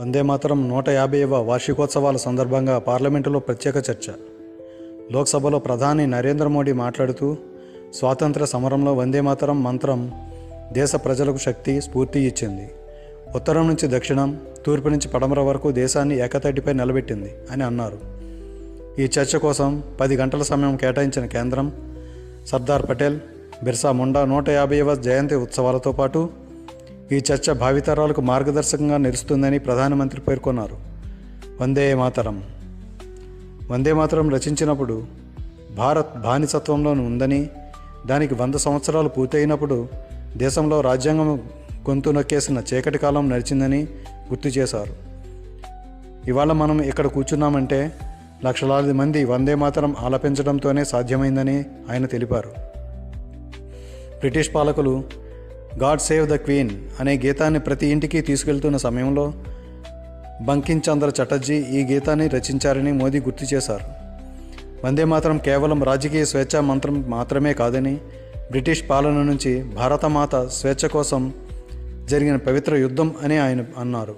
వందే మాతరం నూట యాభైవ వార్షికోత్సవాల సందర్భంగా పార్లమెంటులో ప్రత్యేక చర్చ. లోక్సభలో ప్రధాని నరేంద్ర మోడీ మాట్లాడుతూ స్వాతంత్ర సమరంలో వందే మాతరం మంత్రం దేశ ప్రజలకు శక్తి స్ఫూర్తి ఇచ్చింది. ఉత్తరం నుంచి దక్షిణం తూర్పు నుంచి పడమర వరకు దేశాన్ని ఏకతాటిపై నిలబెట్టింది అని అన్నారు. ఈ చర్చ కోసం పది గంటల సమయం కేటాయించిన కేంద్రం సర్దార్ పటేల్ బిర్సా ముండా నూట యాభైవ జయంతి ఉత్సవాలతో పాటు ఈ చర్చ భావితరాలకు మార్గదర్శకంగా నిలుస్తుందని ప్రధానమంత్రి పేర్కొన్నారు. వందే మాతరం. వందే మాతరం రచించినప్పుడు భారత్ బానిసత్వంలో ఉందని దానికి వంద సంవత్సరాలు పూర్తయినప్పుడు దేశంలో రాజ్యాంగం గొంతు నొక్కేసిన చీకటి కాలం నడిచిందని గుర్తు చేశారు. ఇవాళ మనం ఇక్కడ కూర్చున్నామంటే లక్షలాది మంది వందే మాతరం ఆలపించడంతోనే సాధ్యమైందని ఆయన తెలిపారు. బ్రిటిష్ పాలకులు గాడ్ సేవ్ ద క్వీన్ అనే గీతాన్ని ప్రతి ఇంటికి తీసుకెళ్తున్న సమయంలో బంకిం చంద్ర చటర్జీ ఈ గీతాన్ని రచించారని మోదీ గుర్తు చేశారు. వందే మాత్రం కేవలం రాజకీయ స్వేచ్ఛా మంత్రం మాత్రమే కాదని బ్రిటిష్ పాలన నుంచి భారతమాత స్వేచ్ఛ కోసం జరిగిన పవిత్ర యుద్ధం అని ఆయన అన్నారు.